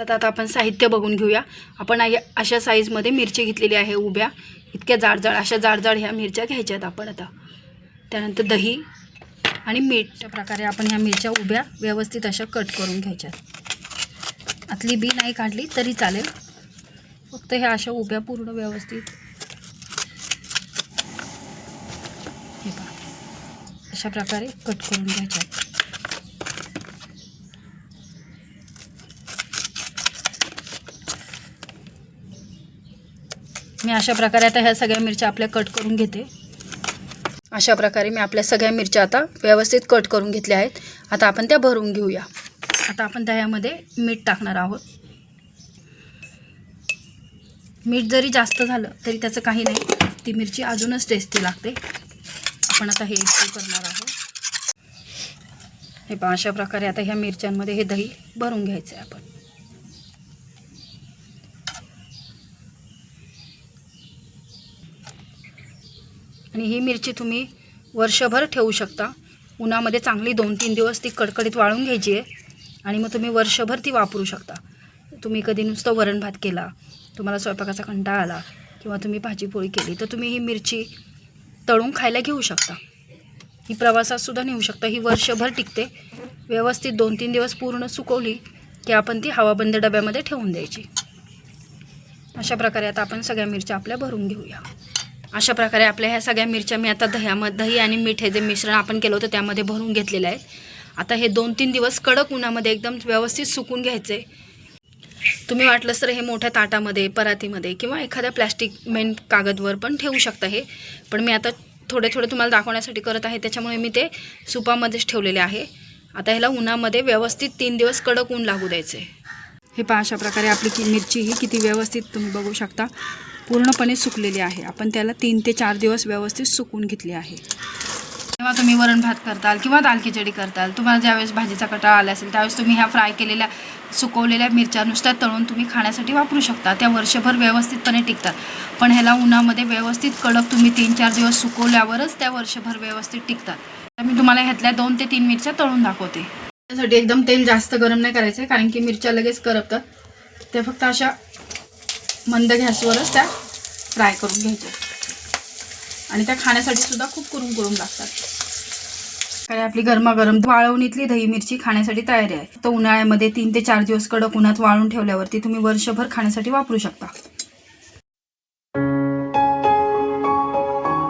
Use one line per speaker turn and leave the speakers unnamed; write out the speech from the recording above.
सुरुवात आता आपण साहित्य बघून घेऊया. आपण अशा साईजमध्ये मिरची घेतलेली आहे उभ्या. इतक्या जाडजाड अशा जाडजाड ह्या मिरच्या घ्यायच्यात आपण आता. त्यानंतर दही आणि मीठ. अशा प्रकारे आपण ह्या मिरच्या उभ्या व्यवस्थित अशा कट करून घ्यायच्यात. आतली बी नाही काढली तरी चालेल. फक्त ह्या अशा उभ्या पूर्ण व्यवस्थित. हे पहा. अशा प्रकारे कट करून घ्यायच्यात. मी अशा प्रकारे आता ह्या सगळ्या मिरच्या आपल्या कट करून घेते. अशा प्रकारे मी आपल्या सगळ्या मिरच्या आता व्यवस्थित कट करून घेतल्या आहेत. आता आपण त्या भरून घेऊया. आता आपण दह्यामध्ये मीठ टाकणार आहोत. मीठ जरी जास्त झालं तरी त्याचं काही नाही. ती मिरची अजूनच टेस्टी लागते. आपण आता हे करणार आहोत. हे पहा अशा प्रकारे आता ह्या मिरच्यांमध्ये हे दही भरून घ्यायचं आहे आपण. आणि ही मिरची तुम्ही वर्षभर ठेवू शकता. उन्हामध्ये चांगली दोन तीन दिवस ती कडकडीत वाळून घ्यायची आहे आणि मग तुम्ही वर्षभर ती वापरू शकता. तुम्ही कधी नुसतं वरण भात केला तुम्हाला स्वयंपाकाचा कंटाळा आला किंवा तुम्ही भाजीपोळी केली तर तुम्ही ही मिरची तळून खायला घेऊ शकता. ही प्रवासात सुद्धा नेऊ शकता. ही वर्षभर टिकते. व्यवस्थित दोन तीन दिवस पूर्ण सुकवली की आपण ती हवाबंद डब्यामध्ये ठेवून द्यायची. अशा प्रकारे आता आपण सगळ्या मिरच्या आपल्या भरून घेऊया. अशा प्रकारे आपल्या ह्या सगळ्या मिरच्या मी आता दह्यामध्ये दही आणि मीठ हे जे मिश्रण आपण केलं होतं त्यामध्ये भरून घेतलेलं आहे. आता हे दोन तीन दिवस कडक उन्हामध्ये एकदम व्यवस्थित सुकून घ्यायचे. तुम्ही वाटलंच तर हे मोठ्या ताटामध्ये परातीमध्ये किंवा एखाद्या प्लॅस्टिक मेन कागदवर पण ठेवू शकता हे. पण मी आता थोडे थोडे तुम्हाला दाखवण्यासाठी करत आहे त्याच्यामुळे मी ते सुपामध्येच ठेवलेले आहे. आता ह्याला उन्हामध्ये व्यवस्थित तीन दिवस कडक ऊन लागू द्यायचे हे पहा अशा प्रकारे आपली कि मिरची ही किती व्यवस्थित तुम्ही बघू शकता. पूर्णपणे सुकलेली आहे. आपण त्याला तीन ते चार दिवस व्यवस्थित सुकून घेतली आहे. जेव्हा तुम्ही वरण भात करताल किंवा दाल खिचडी करताल तुम्हाला ज्यावेळेस भाजीचा कटाळा आला असेल त्यावेळेस तुम्ही ह्या फ्राय केलेल्या सुकवलेल्या मिरच्या नुसत्या तळून तुम्ही खाण्यासाठी वापरू शकता. त्या वर्षभर व्यवस्थितपणे टिकतात. पण ह्याला उन्हामध्ये व्यवस्थित कडक तुम्ही तीन चार दिवस सुकवल्यावरच त्या वर्षभर व्यवस्थित टिकतात. तर मी तुम्हाला ह्यातल्या दोन ते तीन मिरच्या तळून दाखवते. त्यासाठी एकदम तेल जास्त गरम नाही करायचं कारण की मिरच्या लगेच करपतात. ते फक्त अशा मंद गॅसवरच त्या फ्राय करून घ्यायच्या. आणि त्या खाण्यासाठी सुद्धा खूप कुरुम कुरुम लागतात. काय आपली गरमागरम वाळवणीतली दही मिरची खाण्यासाठी तयारी आहे. तर उन्हाळ्यामध्ये तीन ते चार दिवस कडक उन्हात वाळून ठेवल्यावरती तुम्ही वर्षभर खाण्यासाठी वापरू शकता.